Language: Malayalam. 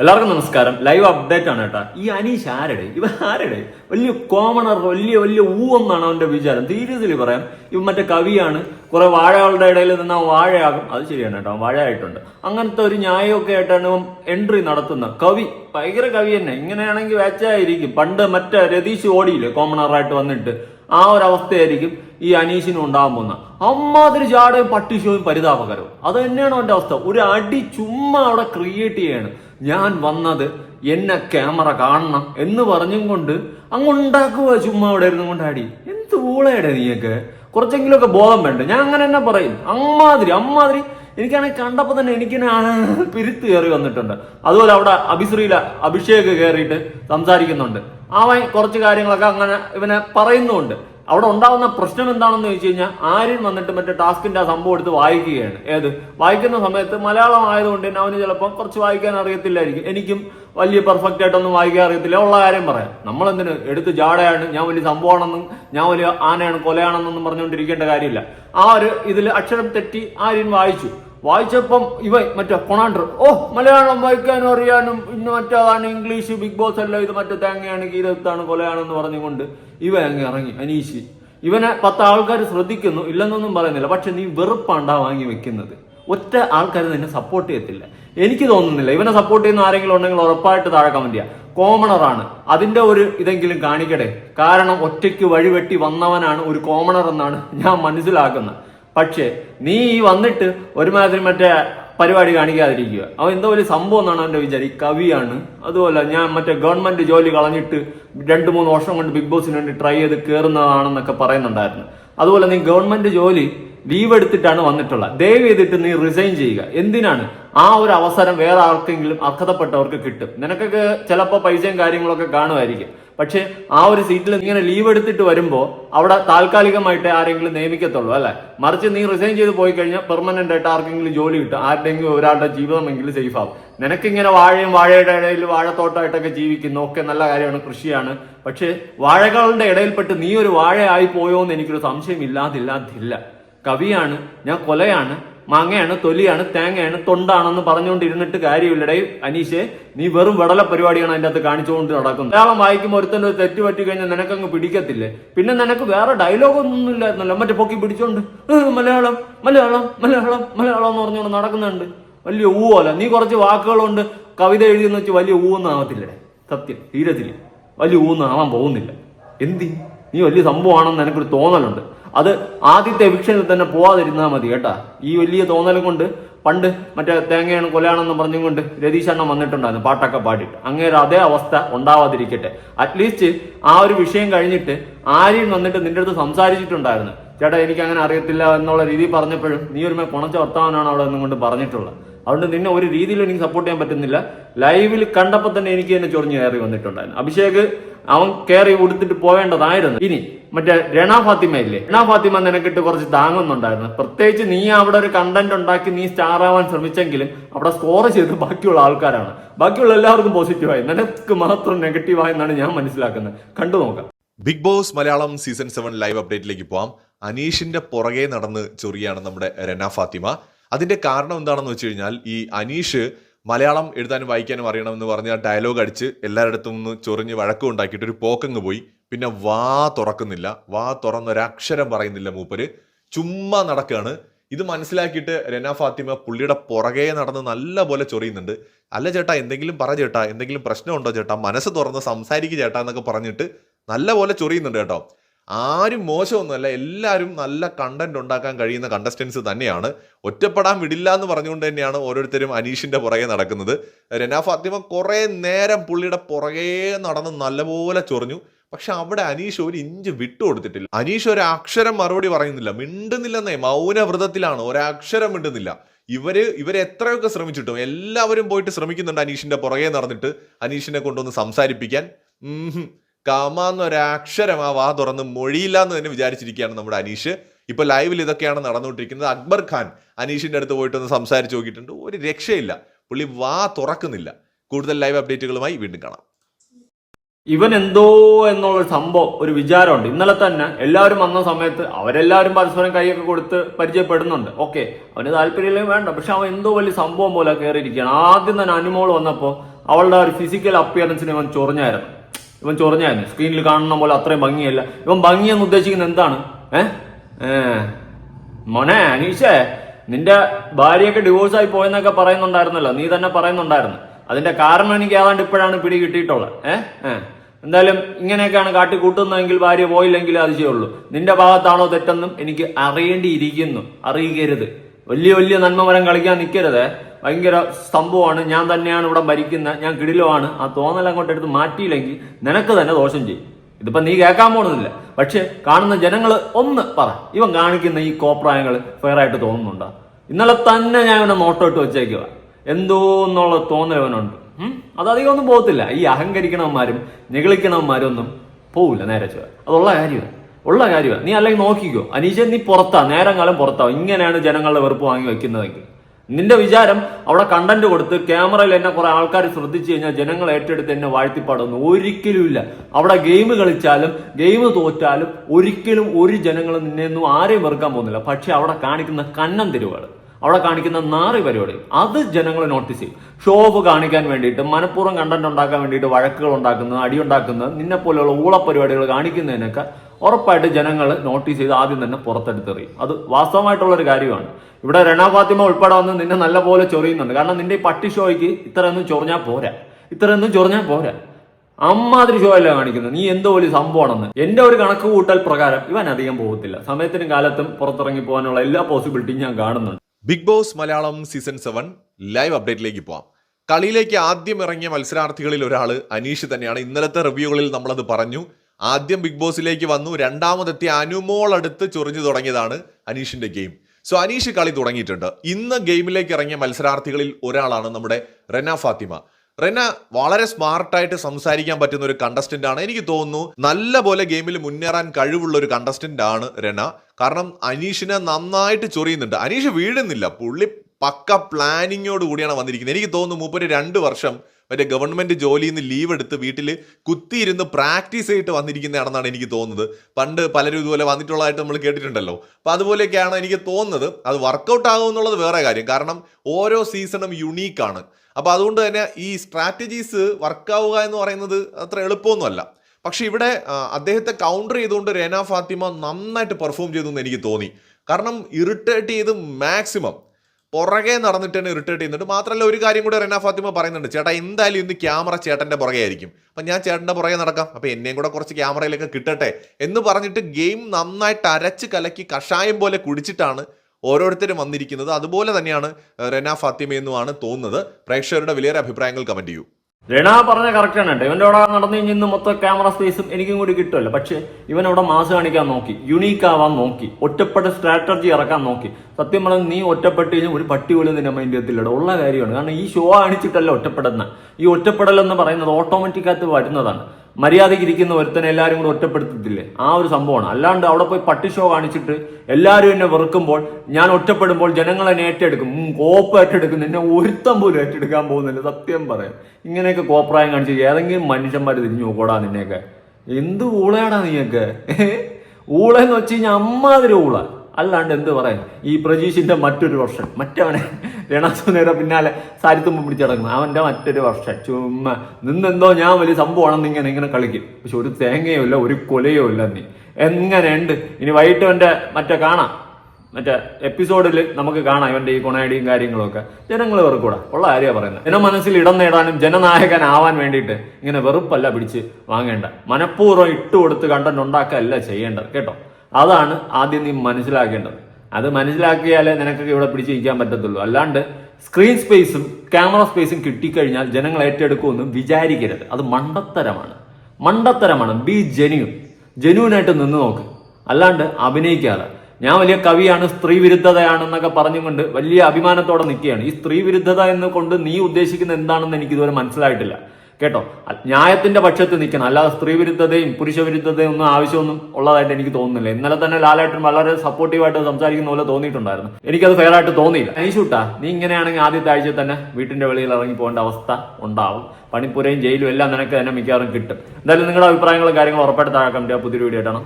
എല്ലാവർക്കും നമസ്കാരം. ലൈവ് അപ്ഡേറ്റ് ആണ് കേട്ടോ. ഈ അനീഷ് ആരുടെ? ഇവ ആരുടെ? വലിയ കോമണർ വലിയ വലിയ ഊ അവന്റെ വിചാരം. സീരിയസ്ലി പറയാം. ഇവ മറ്റേ കവിയാണ്. കുറെ വാഴകളുടെ ഇടയിൽ നിന്ന് വാഴയാകും. അത് ശരിയാണ് കേട്ടോ. വാഴയായിട്ടുണ്ട്. അങ്ങനത്തെ ഒരു ന്യായമൊക്കെ ആയിട്ടാണ് ഇവൻ എൻട്രി നടത്തുന്നത്. കവി ഭയങ്കര കവി തന്നെ. ഇങ്ങനെയാണെങ്കിൽ വെച്ചായിരിക്കും പണ്ട് മറ്റേ രതീഷ് ഓടിയില്ലേ കോമണറായിട്ട് വന്നിട്ട്? ആ ഒരു അവസ്ഥയായിരിക്കും ഈ അനീഷിനും ഉണ്ടാകാൻ പോകുന്ന അമ്മാതിരി ജാടയും പട്ടിഷവും പരിതാപകരവും. അത് തന്നെയാണ് അവന്റെ അവസ്ഥ. ഒരു അടി ചുമ്മാ അവിടെ ക്രിയേറ്റ് ചെയ്യാണ്. ഞാൻ വന്നത് എന്നെ ക്യാമറ കാണണം എന്ന് പറഞ്ഞും കൊണ്ട് അങ്ങുണ്ടാക്കുക ചുമ്മാ അവിടെ ഇരുന്നു കൊണ്ട് ആടി. എന്ത് ഊളയുടെ നീയൊക്കെ? കുറച്ചെങ്കിലുമൊക്കെ ബോധം വേണ്ട? ഞാൻ അങ്ങനെ തന്നെ പറയും. അമ്മാതിരി അമ്മാതിരി. എനിക്കാണെങ്കിൽ കണ്ടപ്പോൾ തന്നെ എനിക്കിനെ പിരുത്ത് കയറി വന്നിട്ടുണ്ട്. അതുപോലെ അവിടെ അഭിശ്രീല അഭിഷേക് കയറിയിട്ട് സംസാരിക്കുന്നുണ്ട്. അവൻ കുറച്ച് കാര്യങ്ങളൊക്കെ അങ്ങനെ ഇവനെ പറയുന്നുമുണ്ട്. അവിടെ ഉണ്ടാവുന്ന പ്രശ്നം എന്താണെന്ന് ചോദിച്ചു കഴിഞ്ഞാൽ ആര്യൻ വന്നിട്ട് മറ്റേ ടാസ്കിന്റെ ആ സംഭവം എടുത്ത് വായിക്കുകയാണ്. ഏത്? വായിക്കുന്ന സമയത്ത് മലയാളം ആയതുകൊണ്ട് തന്നെ അവന് ചിലപ്പോൾ കുറച്ച് വായിക്കാൻ അറിയത്തില്ലായിരിക്കും. എനിക്കും വലിയ പെർഫെക്റ്റ് ആയിട്ടൊന്നും വായിക്കാൻ അറിയത്തില്ല. ഉള്ള കാര്യം പറയാം. നമ്മളെന്തിന്? എടുത്ത് ജാടയാണ് ഞാൻ വലിയ സംഭവമാണെന്നും ഞാൻ വലിയ ആനയാണ് കൊലയാണെന്നൊന്നും പറഞ്ഞുകൊണ്ടിരിക്കേണ്ട കാര്യമില്ല. ആ ഒരു ഇതിൽ അക്ഷരം തെറ്റി ആര്യൻ വായിച്ചു. വായിച്ചപ്പം ഇവ മറ്റേ കൊണാണ്ടർ ഓ മലയാളം വായിക്കാനും അറിയാനും ഇന്ന് മറ്റേതാണ് ഇംഗ്ലീഷ് ബിഗ് ബോസ് അല്ല ഇത് മറ്റേ തേങ്ങയാണ് കീരത്താണ് കൊലയാണെന്ന് പറഞ്ഞുകൊണ്ട് ഇവ അങ്ങ് ഇറങ്ങി. അനീഷ്. ഇവനെ പത്ത് ആൾക്കാർ ശ്രദ്ധിക്കുന്നു ഇല്ലെന്നൊന്നും പറയുന്നില്ല. പക്ഷെ നീ വെറുപ്പാണ്ടാ വാങ്ങി വെക്കുന്നത്. ഒറ്റ ആൾക്കാർ നിന്നെ സപ്പോർട്ട് ചെയ്യത്തില്ല. എനിക്ക് തോന്നുന്നില്ല. ഇവനെ സപ്പോർട്ട് ചെയ്യുന്ന ആരെങ്കിലും ഉണ്ടെങ്കിൽ ഉറപ്പായിട്ട് താഴെ കമന്റ് കോമണറാണ് അതിന്റെ ഒരു ഇതെങ്കിലും കാണിക്കട്ടെ കാരണം ഒറ്റയ്ക്ക് വഴിവെട്ടി വന്നവനാണ് ഒരു കോമണർ എന്നാണ് ഞാൻ മനസ്സിലാക്കുന്നത്. പക്ഷേ നീ ഈ വന്നിട്ട് ഒരുമാതിരി മറ്റേ പരിപാടി കാണിക്കാതിരിക്കുക. അവൻ എന്തോ ഒരു സംഭവം എന്നാണ് അവന്റെ വിചാരം. ഈ കവിയാണ്. അതുപോലെ ഞാൻ മറ്റേ ഗവൺമെന്റ് ജോലി കളഞ്ഞിട്ട് രണ്ട് മൂന്ന് വർഷം കൊണ്ട് ബിഗ് ബോസിന് വേണ്ടി ട്രൈ ചെയ്ത് കയറുന്നതാണെന്നൊക്കെ പറയുന്നുണ്ടായിരുന്നു. അതുപോലെ നീ ഗവൺമെന്റ് ജോലി ലീവ് എടുത്തിട്ടാണ് വന്നിട്ടുള്ളത്. ദയവ് ചെയ്തിട്ട് നീ റിസൈൻ ചെയ്യുക. എന്തിനാണ്? ആ ഒരു അവസരം വേറെ ആർക്കെങ്കിലും അർഹതപ്പെട്ടവർക്ക് കിട്ടും. നിനക്കൊക്കെ ചിലപ്പോൾ പൈസയും കാര്യങ്ങളൊക്കെ കാണുമായിരിക്കും. പക്ഷെ ആ ഒരു സീറ്റിൽ ഇങ്ങനെ ലീവ് എടുത്തിട്ട് വരുമ്പോൾ അവിടെ താൽക്കാലികമായിട്ട് ആരെങ്കിലും നിയമിക്കത്തുള്ളൂ അല്ലെ? മറിച്ച് നീ റിസൈൻ ചെയ്ത് പോയി കഴിഞ്ഞാൽ പെർമനന്റ് ആയിട്ട് ആർക്കെങ്കിലും ജോലി കിട്ടും. ആരുടെങ്കിലും ഒരാളുടെ ജീവിതമെങ്കിലും സേഫ് ആവും. നിനക്കിങ്ങനെ വാഴയും വാഴയുടെ ഇടയിൽ വാഴത്തോട്ടമായിട്ടൊക്കെ ജീവിക്കുന്നു ഒക്കെ നല്ല കാര്യമാണ് കൃഷിയാണ്. പക്ഷെ വാഴകളുടെ ഇടയിൽപ്പെട്ട് നീ ഒരു വാഴയായി പോയോ എന്ന് എനിക്കൊരു സംശയം ഇല്ലാതില്ലാതില്ല കവിയാണ് ഞാൻ കൊലയാണ് മാങ്ങയാണ് തൊലിയാണ് തേങ്ങയാണ് തൊണ്ടാണെന്ന് പറഞ്ഞുകൊണ്ടിരുന്നിട്ട് കാര്യമില്ലടേ അനീഷെ നീ വെറും വെടല പരിപാടിയാണ് അതിന്റെ അകത്ത് കാണിച്ചുകൊണ്ട് നടക്കുന്നത്. മലയാളം വായിക്കുമ്പോൾ ഒരുത്തൻ ഒരു തെറ്റ് പറ്റി കഴിഞ്ഞാൽ നിനക്കങ്ങ് പിടിക്കത്തില്ലേ? പിന്നെ നിനക്ക് വേറെ ഡയലോഗൊന്നും ഇല്ലായിരുന്നല്ലോ. മറ്റേ പൊക്കി പിടിച്ചോണ്ട് മലയാളം മലയാളം മലയാളം മലയാളം എന്ന് പറഞ്ഞുകൊണ്ട് നടക്കുന്നുണ്ട്. വലിയ ഊവല്ല നീ കുറച്ച് വാക്കുകളുണ്ട് കവിത എഴുതിയെന്ന് വെച്ച് വലിയ ഊവൊന്നും ആവത്തില്ലേ. സത്യം തീരത്തില്ല വലിയ ഊവൊന്നും ആവാൻ പോകുന്നില്ല. എന്തി നീ വലിയ സംഭവമാണെന്ന് എനിക്കൊരു തോന്നലുണ്ട്. അത് ആദ്യത്തെ എവിക്ഷനിൽ തന്നെ പോവാതിരുന്നാൽ മതി കേട്ടാ. ഈ വലിയ തോന്നലും കൊണ്ട് പണ്ട് മറ്റേ തേങ്ങയാണ് കൊലയാണെന്ന് പറഞ്ഞുകൊണ്ട് കൊണ്ട് അണ്ണൻ വന്നിട്ടുണ്ടായിരുന്നു പാട്ടൊക്കെ പാടിയിട്ട്. അങ്ങനെ അതേ അവസ്ഥ ഉണ്ടാവാതിരിക്കട്ടെ. അറ്റ്ലീസ്റ്റ് ആ ഒരു വിഷയം കഴിഞ്ഞിട്ട് ആരെയും വന്നിട്ട് നിന്റെ അടുത്ത് സംസാരിച്ചിട്ടുണ്ടായിരുന്നു. ചേട്ടാ എനിക്ക് അങ്ങനെ അറിയത്തില്ല എന്നുള്ള രീതി പറഞ്ഞപ്പോഴും നീ ഒരുമേ കുണച്ച വർത്തമാനാണ് അവിടെ നിന്നും കൊണ്ട് പറഞ്ഞിട്ടുള്ളത്. അതുകൊണ്ട് നിന്നെ ഒരു രീതിയിലും എനിക്ക് സപ്പോർട്ട് ചെയ്യാൻ പറ്റുന്നില്ല. ലൈവിൽ കണ്ടപ്പോൾ തന്നെ എനിക്ക് തന്നെ ചൊറിഞ്ഞ് കയറി വന്നിട്ടുണ്ടായിരുന്നു. അഭിഷേക് അവൻ കയറി ഉടുത്തിട്ട് പോവേണ്ടതായിരുന്നു. ഇനി മറ്റേ രണ ഫാത്തിമ ഇല്ലേ? രണ ഫാത്തിമ നിനക്കിട്ട് കുറച്ച് താങ്ങുന്നുണ്ടായിരുന്നു. പ്രത്യേകിച്ച് നീ അവിടെ ഒരു കണ്ടന്റ് ഉണ്ടാക്കി നീ സ്റ്റാർ ആവാൻ ശ്രമിച്ചെങ്കിലും അവിടെ സ്കോർ ചെയ്ത് ബാക്കിയുള്ള ആൾക്കാരാണ്. ബാക്കിയുള്ള എല്ലാവർക്കും പോസിറ്റീവായി നിനക്ക് മാത്രം നെഗറ്റീവായെന്നാണ് ഞാൻ മനസ്സിലാക്കുന്നത്. കണ്ടു നോക്കാം. Big Boss Malayalam season seven live അപ്ഡേറ്റിലേക്ക് പോവാം. അനീഷിന്റെ പുറകെ നടന്ന് ചൊറിയാണ് നമ്മുടെ രന ഫാത്തിമ. അതിന്റെ കാരണം എന്താണെന്ന് വെച്ച് കഴിഞ്ഞാൽ ഈ അനീഷ് മലയാളം എഴുതാനും വായിക്കാനും അറിയണമെന്ന് പറഞ്ഞ ഡയലോഗ് അടിച്ച് എല്ലായിടത്തും നിന്ന് ചൊറിഞ്ഞ് വഴക്കം ഉണ്ടാക്കിയിട്ട് ഒരു പോക്കങ്ങ് പോയി. പിന്നെ വാ തുറക്കുന്നില്ല. വാ തുറന്നൊരക്ഷരം പറയുന്നില്ല മൂപ്പര്. ചുമ്മാ നടക്കുകയാണ് ഇത് മനസ്സിലാക്കിയിട്ട് രന ഫാത്തിമ പുള്ളിയുടെ പുറകെ നടന്ന് നല്ല പോലെ ചൊറിയുന്നുണ്ട്. അല്ല ചേട്ടാ എന്തെങ്കിലും പറ ചേട്ടാ. എന്തെങ്കിലും പ്രശ്നമുണ്ടോ ചേട്ടാ? മനസ്സ് തുറന്ന് സംസാരിക്കുക ചേട്ടാ എന്നൊക്കെ പറഞ്ഞിട്ട് നല്ല പോലെ ചൊറിയുന്നുണ്ട് കേട്ടോ. ആരും മോശമൊന്നുമല്ല. എല്ലാവരും നല്ല കണ്ടന്റ് ഉണ്ടാക്കാൻ കഴിയുന്ന കണ്ടസ്റ്റൻസ് തന്നെയാണ്. ഒറ്റപ്പെടാൻ വിടില്ല എന്ന് പറഞ്ഞുകൊണ്ട് തന്നെയാണ് ഓരോരുത്തരും അനീഷിന്റെ പുറകെ നടക്കുന്നത്. രന ഫാത്തിമ കുറേ നേരം പുള്ളിയുടെ പുറകെ നടന്ന് നല്ലപോലെ ചൊറിഞ്ഞു. പക്ഷെ അവിടെ അനീഷ് ഒരു ഇഞ്ച് വിട്ടു കൊടുത്തിട്ടില്ല. അനീഷ് ഒരു അക്ഷരം മറുപടി പറയുന്നില്ല. മിണ്ടുന്നില്ലെന്നേ മൗനവ്രതത്തിലാണ്. ഒരക്ഷരം മിണ്ടുന്നില്ല. ഇവർ ഇവരെ എത്രയൊക്കെ ശ്രമിച്ചിട്ടും എല്ലാവരും പോയിട്ട് ശ്രമിക്കുന്നുണ്ട് അനീഷിന്റെ പുറകെ നടന്നിട്ട്. അനീഷിനെ കൊണ്ടൊന്ന് സംസാരിപ്പിക്കാൻ. ഉം കമാന്നൊരക്ഷരം ആ വാ തുറന്ന് മൊഴിയില്ല എന്ന് തന്നെ വിചാരിച്ചിരിക്കുകയാണ് നമ്മുടെ അനീഷ്. ഇപ്പൊ ലൈവിൽ ഇതൊക്കെയാണ് നടന്നുകൊണ്ടിരിക്കുന്നത്. അക്ബർ ഖാൻ അനീഷിന്റെ അടുത്ത് പോയിട്ടൊന്ന് സംസാരിച്ച് നോക്കിയിട്ടുണ്ട്. ഒരു രക്ഷയില്ല. പുള്ളി വാ തുറക്കുന്നില്ല. കൂടുതൽ ലൈവ് അപ്ഡേറ്റുകളുമായി വീണ്ടും കാണാം. ഇവൻ എന്തോ എന്നുള്ള സംഭവം ഒരു വിചാരമുണ്ട്. ഇന്നലെ തന്നെ എല്ലാവരും വന്ന സമയത്ത് അവരെല്ലാവരും പരസ്പരം കൈയൊക്കെ കൊടുത്ത് പരിചയപ്പെടുന്നുണ്ട്. ഓക്കെ അവന് താല്പര്യമില്ലെങ്കിൽ വേണ്ട. പക്ഷെ അവൻ എന്തോ വലിയ സംഭവം പോലെ കയറിയിരിക്കുകയാണ്. ആദ്യം തന്നെ അനുമോൾ വന്നപ്പോൾ അവളുടെ ഒരു ഫിസിക്കൽ അപ്പിയറൻസിന് ഇവൻ ചൊറിഞ്ഞായിരുന്നു. ഇവൻ ചൊറിഞ്ഞായിരുന്നു സ്ക്രീനിൽ കാണുന്ന പോലെ അത്രയും ഭംഗിയല്ല. ഇവൻ ഭംഗിയെന്ന് ഉദ്ദേശിക്കുന്നത് എന്താണ്? ഏഹ് മോനെ അനീഷേ നിന്റെ ഭാര്യയൊക്കെ ഡിവോഴ്സ് ആയി പോയെന്നൊക്കെ പറയുന്നുണ്ടായിരുന്നല്ലോ. നീ തന്നെ പറയുന്നുണ്ടായിരുന്നു. അതിന്റെ കാരണം എനിക്ക് ഏതാണ്ട് ഇപ്പോഴാണ് പിടി കിട്ടിയിട്ടുള്ളത്. ഏഹ് ഏഹ് എന്തായാലും ഇങ്ങനെയൊക്കെയാണ് കാട്ടി കൂട്ടുന്നതെങ്കിൽ ഭാര്യ പോയില്ലെങ്കിൽ അത് ചെയ്യുള്ളൂ നിന്റെ ഭാഗത്താണോ തെറ്റെന്നും എനിക്ക് അറിയേണ്ടിയിരിക്കുന്നു. അറിയിക്കരുത്. വലിയ വലിയ നന്മമരം കളിക്കാൻ നിൽക്കരുത് ഭയങ്കര സ്തംഭമാണ്. ഞാൻ തന്നെയാണ് ഇവിടെ ഭരിക്കുന്നത് ഞാൻ കിടിലുമാണ്. ആ തോന്നൽ അങ്ങോട്ട് എടുത്ത് മാറ്റിയില്ലെങ്കിൽ നിനക്ക് തന്നെ ദോഷം ചെയ്യും. ഇതിപ്പോ നീ കേൾക്കാൻ പോകുന്നില്ല പക്ഷെ കാണുന്ന ജനങ്ങൾ ഒന്ന് പറ. ഇവൻ കാണിക്കുന്ന ഈ കോപ്രായങ്ങൾ ഫെയർ ആയിട്ട് തോന്നുന്നുണ്ടോ? ഇന്നലെ തന്നെ ഞാൻ ഇവനെ നോട്ടോട്ട് വെച്ചേക്കുക എന്തോ എന്നുള്ള തോന്നൽ ഇവനുണ്ട്? അതധികം ഒന്നും പോകത്തില്ല. ഈ അഹങ്കരിക്കണവന്മാരും നിഗളിക്കണവന്മാരും ഒന്നും പോവില്ല നേരെ ചൊവ്വ. അതുള്ള കാര്യമാണ് ഉള്ള കാര്യമാണ് നീ അല്ലെങ്കിൽ നോക്കിക്കോ. അനീശ നീ പുറത്താ. നേരം കാലം പുറത്താ. ഇങ്ങനെയാണ് ജനങ്ങളുടെ വെറുപ്പ് വാങ്ങി വെക്കുന്നതെങ്കിൽ. നിന്റെ വിചാരം അവിടെ കണ്ടന്റ് കൊടുത്ത് ക്യാമറയിൽ എന്നെ കുറെ ആൾക്കാർ ശ്രദ്ധിച്ചു കഴിഞ്ഞാൽ ജനങ്ങൾ ഏറ്റെടുത്ത് എന്നെ വാഴ്ത്തിപ്പാടൊന്നും. ഒരിക്കലുമില്ല അവിടെ ഗെയിം കളിച്ചാലും ഗെയിം തോറ്റാലും ഒരിക്കലും ഒരു ജനങ്ങളും നിന്നെയൊന്നും ആരെയും വെറുക്കാൻ പോകുന്നില്ല. പക്ഷെ അവിടെ കാണിക്കുന്ന കന്നം തിരുവുകൾ അവിടെ കാണിക്കുന്ന നാറി പരിപാടി അത് ജനങ്ങൾ നോട്ടീസ് ചെയ്യും. ഷോ ഓഫ് കാണിക്കാൻ വേണ്ടിയിട്ട് മനഃപൂർവം കണ്ടന്റ് ഉണ്ടാക്കാൻ വേണ്ടിയിട്ട് വഴക്കുകൾ ഉണ്ടാക്കുന്നത് അടി ഉണ്ടാക്കുന്നത് നിന്നെ പോലെയുള്ള ഊളപ്പരിപാടികൾ കാണിക്കുന്നതിനൊക്കെ ഉറപ്പായിട്ട് ജനങ്ങൾ നോട്ടീസ് ചെയ്ത് ആദ്യം തന്നെ പുറത്തെടുത്തെറിയും. അത് വാസ്തവമായിട്ടുള്ള ഒരു കാര്യമാണ്. ഇവിടെ രണാഫാത്തിമ ഉൾപ്പെടെ വന്ന് നിന്നെ നല്ലപോലെ ചൊറിയുന്നുണ്ട്. കാരണം നിന്റെ ഈ പട്ടി ഷോയ്ക്ക് ഇത്രയൊന്നും ചൊറിഞ്ഞാൽ പോരാ. ഇത്രയൊന്നും ചൊറിഞ്ഞാൽ പോരാ. അമ്മാതിരി ഷോ അല്ല കാണിക്കുന്നത്? നീ എന്തോ ഒരു സംഭവമാണെന്ന്. എന്റെ ഒരു കണക്ക് കൂട്ടൽ പ്രകാരം ഇവൻ അധികം പോകത്തില്ല. സമയത്തിനും കാലത്തും പുറത്തിറങ്ങി പോകാനുള്ള എല്ലാ പോസിബിലിറ്റിയും ഞാൻ കാണുന്നുണ്ട്. Big Boss Malayalam season seven live അപ്ഡേറ്റിലേക്ക് പോവാം. കളിയിലേക്ക് ആദ്യം ഇറങ്ങിയ മത്സരാർത്ഥികളിൽ ഒരാൾ അനീഷ് തന്നെയാണ്. ഇന്നലത്തെ റിവ്യൂകളിൽ നമ്മളത് പറഞ്ഞു. ആദ്യം ബിഗ് ബോസിലേക്ക് വന്നു. രണ്ടാമതെത്തിയ അനുമോൾ അടുത്ത് ചൊറിഞ്ഞു തുടങ്ങിയതാണ് അനീഷിന്റെ ഗെയിം സോ അനീഷ് കളി തുടങ്ങിയിട്ടുണ്ട്. ഇന്ന് ഗെയിമിലേക്ക് ഇറങ്ങിയ മത്സരാർത്ഥികളിൽ ഒരാളാണ് നമ്മുടെ റെന ഫാത്തിമ. റെന വളരെ സ്മാർട്ടായിട്ട് സംസാരിക്കാൻ പറ്റുന്ന ഒരു കണ്ടസ്റ്റന്റ് ആണ്. എനിക്ക് തോന്നുന്നു നല്ല പോലെ ഗെയിമിൽ മുന്നേറാൻ കഴിവുള്ള ഒരു കണ്ടസ്റ്റന്റ് ആണ് റെന. കാരണം അനീഷിനെ നന്നായിട്ട് ചൊറിയുന്നുണ്ട്. അനീഷ് വീഴുന്നില്ല. പുള്ളി പക്ക പ്ലാനിങ്ങോട് കൂടിയാണ് വന്നിരിക്കുന്നത്. എനിക്ക് തോന്നുന്നു മൂപ്പര് രണ്ട് വർഷം മറ്റേ ഗവൺമെന്റ് ജോലിയിൽ നിന്ന് ലീവ് എടുത്ത് വീട്ടിൽ കുത്തിയിരുന്ന് പ്രാക്ടീസ് ചെയ്തിട്ട് വന്നിരിക്കുന്നതാണെന്നാണ് എനിക്ക് തോന്നുന്നത്. പണ്ട് പലരും ഇതുപോലെ വന്നിട്ടുള്ളതായിട്ട് നമ്മൾ കേട്ടിട്ടുണ്ടല്ലോ. അപ്പോൾ അതുപോലെയൊക്കെയാണ് എനിക്ക് തോന്നുന്നത്. അത് വർക്കൗട്ട് ആകും എന്നുള്ളത് വേറെ കാര്യം. കാരണം ഓരോ സീസണും യുണീക്കാണ് അപ്പോൾ അതുകൊണ്ട് തന്നെ ഈ സ്ട്രാറ്റജീസ് വർക്കാവുക എന്ന് പറയുന്നത് അത്ര എളുപ്പമൊന്നുമല്ല. പക്ഷെ ഇവിടെ അദ്ദേഹത്തെ കൗണ്ടർ ചെയ്തുകൊണ്ട് രേന ഫാത്തിമ നന്നായിട്ട് പെർഫോം ചെയ്തു എന്ന് എനിക്ക് തോന്നി. കാരണം ഇറിറ്റേറ്റ് ചെയ്ത് മാക്സിമം പുറകെ നടന്നിട്ട് തന്നെ ഇറിറ്റേറ്റ് ചെയ്യുന്നുണ്ട്. മാത്രമല്ല ഒരു കാര്യം കൂടെ റെന ഫാത്തിമ പറയുന്നുണ്ട്. ചേട്ടാ എന്തായാലും ഇന്ന് ക്യാമറ ചേട്ടന്റെ പുറകെ ആയിരിക്കും അപ്പം ഞാൻ ചേട്ടന്റെ പുറകെ നടക്കാം. അപ്പം എന്നെയും കൂടെ കുറച്ച് ക്യാമറയിലൊക്കെ കിട്ടട്ടെ എന്ന് പറഞ്ഞിട്ട് ഗെയിം നന്നായിട്ട് അരച്ച് കലക്കി കഷായം പോലെ കുടിച്ചിട്ടാണ് ഓരോരുത്തരും വന്നിരിക്കുന്നത്. അതുപോലെ തന്നെയാണ് റെന ഫാത്തിമയെന്നുമാണ് തോന്നുന്നത്. പ്രേക്ഷകരുടെ വിലയേറെ അഭിപ്രായങ്ങൾ കമന്റ് ചെയ്യൂ. രണ പറഞ്ഞ കറക്റ്റ് ആണ് കേട്ടോ. ഇവന്റെ അവിടെ നടന്നു കഴിഞ്ഞ് മൊത്തം ക്യാമറ സ്പേസും എനിക്കും കൂടി കിട്ടുമല്ലോ. പക്ഷെ ഇവൻ അവിടെ മാസ് കാണിക്കാൻ നോക്കി. യുണീക്ക് ആവാൻ നോക്കി. ഒറ്റപ്പെട്ട സ്ട്രാറ്റജി ഇറക്കാൻ നോക്കി. സത്യം പറഞ്ഞാൽ നീ ഒറ്റപ്പെട്ട് കഴിഞ്ഞാൽ ഒരു പട്ടി പോലും നിന്റെ മൈൻഡ് എത്തില്ലടോ. ഉള്ള കാര്യമാണ്. കാരണം ഈ ഷോ കാണിച്ചിട്ടല്ല ഒറ്റപ്പെടുന്ന ഈ ഒറ്റപ്പെടൽ എന്ന് പറയുന്നത് ഓട്ടോമാറ്റിക്കായിട്ട് വരുന്നതാണ്. മര്യാദയ്ക്ക് ഇരിക്കുന്ന ഒരുത്തനെ എല്ലാവരും കൂടെ ഒറ്റപ്പെടുത്തത്തില്ലേ? ആ ഒരു സംഭവമാണ്. അല്ലാണ്ട് അവിടെ പോയി പട്ടി ഷോ കാണിച്ചിട്ട് എല്ലാവരും എന്നെ വെറുക്കുമ്പോൾ ഞാൻ ഒറ്റപ്പെടുമ്പോൾ ജനങ്ങൾ എന്നെ ഏറ്റെടുക്കും. കോപ്പ് ഏറ്റെടുക്കും എന്നെ ഒരുത്തം പോലും ഏറ്റെടുക്കാൻ പോകുന്നില്ല. സത്യം പറയാം. ഇങ്ങനെയൊക്കെ കോപ്രായം കാണിച്ച് ഏതെങ്കിലും മനുഷ്യന്മാർ തിരിഞ്ഞു നോക്കോടാ നിന്നെയൊക്കെ. എന്ത് ഊളയാടാ നീയൊക്കെ? ഊളെന്ന് വെച്ച് കഴിഞ്ഞാൽ അമ്മാതിരി ഊള. അല്ലാണ്ട് എന്ത് പറയാൻ? ഈ പ്രജീഷിന്റെ മറ്റൊരു വർഷൻ മറ്റവനെ രണസുനേരെ പിന്നാലെ സാരിത്തുമ്പ് പിടിച്ച് കിടക്കുന്നു അവന്റെ മറ്റൊരു വർഷം ചുമ്മാ നിന്നെന്തോ ഞാൻ വലിയ സംഭവമാണെന്ന് ഇങ്ങനെ ഇങ്ങനെ കളിക്കും. പക്ഷെ ഒരു തേങ്ങയോ ഇല്ല ഒരു കൊലയോ ഇല്ല നീ. എങ്ങനെയുണ്ട്? ഇനി വൈകിട്ട് അവന്റെ മറ്റേ കാണാം. മറ്റേ എപ്പിസോഡിൽ നമുക്ക് കാണാം ഇവന്റെ ഈ കൊണയടിയും കാര്യങ്ങളൊക്കെ. ജനങ്ങൾ വെറുക്കൂടാ. ഉള്ള കാര്യമാണ് പറയുന്നത്. ജന മനസ്സിൽ ഇടം നേടാനും ജനനായകനാവാൻ വേണ്ടിയിട്ട് ഇങ്ങനെ വെറുപ്പല്ല പിടിച്ച് വാങ്ങേണ്ട. മനഃപൂർവം ഇട്ടുകൊടുത്ത് കണ്ടന്റ് ഉണ്ടാക്കുകയല്ല ചെയ്യേണ്ടത്. കേട്ടോ? അതാണ് ആദ്യം നീ മനസ്സിലാക്കേണ്ടത്. അത് മനസ്സിലാക്കിയാലേ നിനക്കൊക്കെ ഇവിടെ പിടിച്ച് നിൽക്കാൻ പറ്റത്തുള്ളൂ. അല്ലാണ്ട് സ്ക്രീൻ സ്പേസും ക്യാമറ സ്പേസും കിട്ടിക്കഴിഞ്ഞാൽ ജനങ്ങൾ ഏറ്റെടുക്കുമെന്ന് വിചാരിക്കരുത്. അത് മണ്ടത്തരമാണ്. മണ്ടത്തരമാണ്. ബി ജെന്യൂൻ ജെന്യൂനായിട്ട് നിന്ന് നോക്ക്. അല്ലാണ്ട് അഭിനയിക്കാതെ. ഞാൻ വലിയ കവിയാണ് സ്ത്രീ വിരുദ്ധതയാണെന്നൊക്കെ പറഞ്ഞുകൊണ്ട് വലിയ അഭിമാനത്തോടെ നിൽക്കുകയാണ്. ഈ സ്ത്രീ വിരുദ്ധത എന്ന് കൊണ്ട് നീ ഉദ്ദേശിക്കുന്ന എന്താണെന്ന് എനിക്ക് ഇതുവരെ മനസ്സിലായിട്ടില്ല. കേട്ടോ? ന്യായത്തിന്റെ പക്ഷത്ത് നിൽക്കണം. അല്ലാതെ സ്ത്രീ വിരുദ്ധതയും പുരുഷ വിരുദ്ധതയും ഒന്നും ആവശ്യമൊന്നും ഉള്ളതായിട്ട് എനിക്ക് തോന്നുന്നില്ല. ഇന്നലെ തന്നെ ലാലേട്ടൻ വളരെ സപ്പോർട്ടീവായിട്ട് സംസാരിക്കുന്ന പോലെ തോന്നിയിട്ടുണ്ടായിരുന്നു. എനിക്കത് ഫെയർ ആയിട്ട് തോന്നിയില്ല. അനീഷൂട്ടാ നീ ഇങ്ങനെയാണെങ്കിൽ ആദ്യത്തെ ആഴ്ച തന്നെ വീട്ടിന്റെ വെളിയിൽ ഇറങ്ങി പോകേണ്ട അവസ്ഥ ഉണ്ടാവും. പണിപ്പുരയും ജയിലും എല്ലാം നിനക്ക് തന്നെ മിക്കവാറും കിട്ടും. എന്തായാലും നിങ്ങളുടെ അഭിപ്രായങ്ങളും കാര്യങ്ങളും ഉറപ്പായിട്ട് താഴെ ചെയ്യുക. പുതിയൊരു വീഡിയോ ആയിട്ടാണ്